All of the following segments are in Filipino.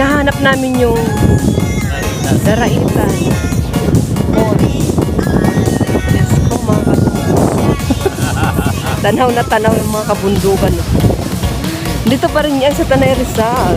Hinahanap namin yung Daraitan. Yes ko mga tanaw na tanaw yung mga kabundukan. Dito pa rin yan sa Tanay Rizal.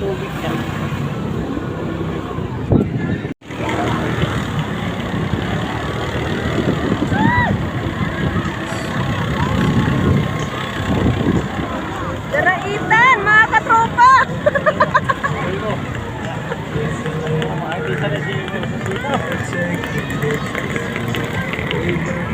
Tubig niya. Daraitan, mga katropa! Na si.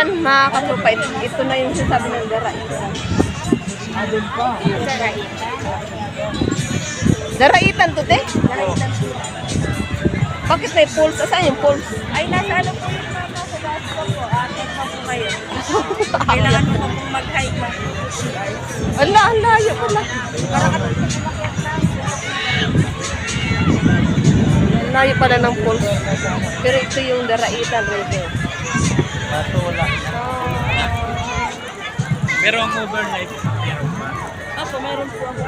Ayan, mga katropa, ito, ito na yung sasabi ng Daraitan. Adun pa. Daraitan to, te? Bakit may pulse? Saan yung pulse? Ay, nasa ano po yung mama ko, basketball po. Atin pa po kayo. Kailangan mo pong mag-hike mo. Ala, ang layo pala. Para ka doon sa kumakyat na. Layo pala ng pulse. Pero ito yung Daraitan River. Wala. Pero ang overnight, meron pa. Ako, meron po ako.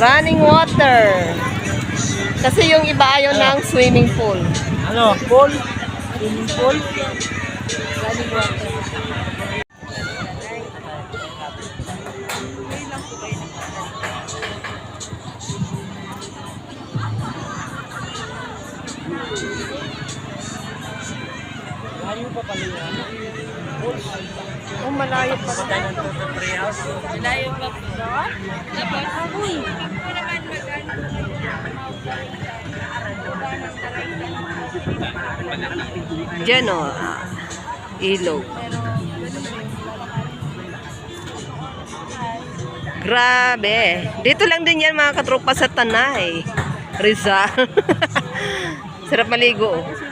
Running water. Kasi yung iba ayaw ng swimming pool. Ano? Pool? Swimming pool? Running water. Oh, malayo pa. Ganun sa tree house. Layo pa po. Dapat ako eh. Diyan o. ah, ilog. Grabe. Dito lang din yan mga katropa sa Tanay. Rizal. Sarap maligo. oh.